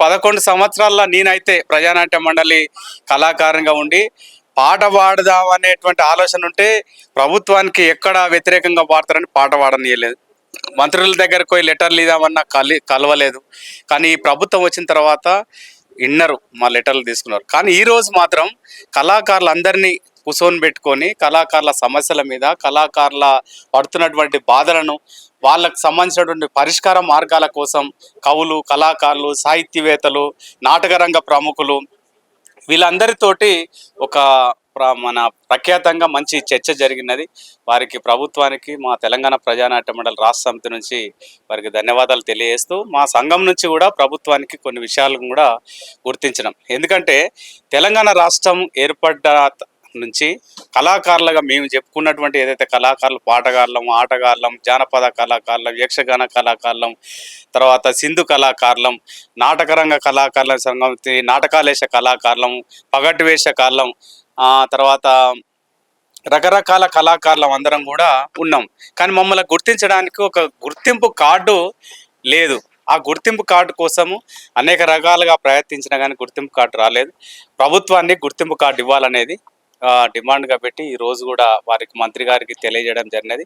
పదకొండు సంవత్సరాల్లో నేనైతే ప్రజానాట్య మండలి కళాకారంగా ఉండి పాట పాడదాం అనేటువంటి ఆలోచన ఉంటే ప్రభుత్వానికి ఎక్కడ వ్యతిరేకంగా పాడతారని పాట పాడనీయలేదు. మంత్రుల దగ్గరకు పోయి లెటర్లు ఇదామన్నా కలి కలవలేదు. కానీ ఈ ప్రభుత్వం వచ్చిన తర్వాత విన్నరు మా లెటర్లు తీసుకున్నారు. కానీ ఈరోజు మాత్రం కళాకారులందరినీ కూర్చొని పెట్టుకొని కళాకారుల సమస్యల మీద కళాకారుల పడుతున్నటువంటి బాధలను వాళ్ళకు సంబంధించినటువంటి పరిష్కార మార్గాల కోసం కవులు కళాకారులు సాహిత్యవేత్తలు నాటకరంగ ప్రముఖులు వీళ్ళందరితోటి ఒక మన ప్రఖ్యాతంగా మంచి చర్చ జరిగినది. వారికి ప్రభుత్వానికి మా తెలంగాణ ప్రజానాట్య మండలి రాష్ట్ర సమితి నుంచి వారికి ధన్యవాదాలు తెలియజేస్తూ మా సంఘం నుంచి కూడా ప్రభుత్వానికి కొన్ని విషయాలను కూడా గుర్తించడం ఎందుకంటే తెలంగాణ రాష్ట్రం ఏర్పడ్డ నుంచి కళాకారులుగా మేము చెప్పుకున్నటువంటి ఏదైతే కళాకారులు పాటగాళ్ళం ఆటగాళ్ళం జానపద కళాకారులం యక్షగాన కళాకారులం తర్వాత సింధు కళాకారులం నాటకరంగ కళాకారుల సంఘం నాటకాలేశ కళాకారులం పగటివేష కాలం తర్వాత రకరకాల కళాకారులం అందరం కూడా ఉన్నాం. కానీ మమ్మల్ని గుర్తించడానికి ఒక గుర్తింపు కార్డు లేదు. ఆ గుర్తింపు కార్డు కోసము అనేక రకాలుగా ప్రయత్నించినా కానీ గుర్తింపు కార్డు రాలేదు. ప్రభుత్వాన్ని గుర్తింపు కార్డు ఇవ్వాలనేది డిమాండ్గా పెట్టి ఈ రోజు కూడా వారికి మంత్రి గారికి తెలియజేయడం జరిగినది.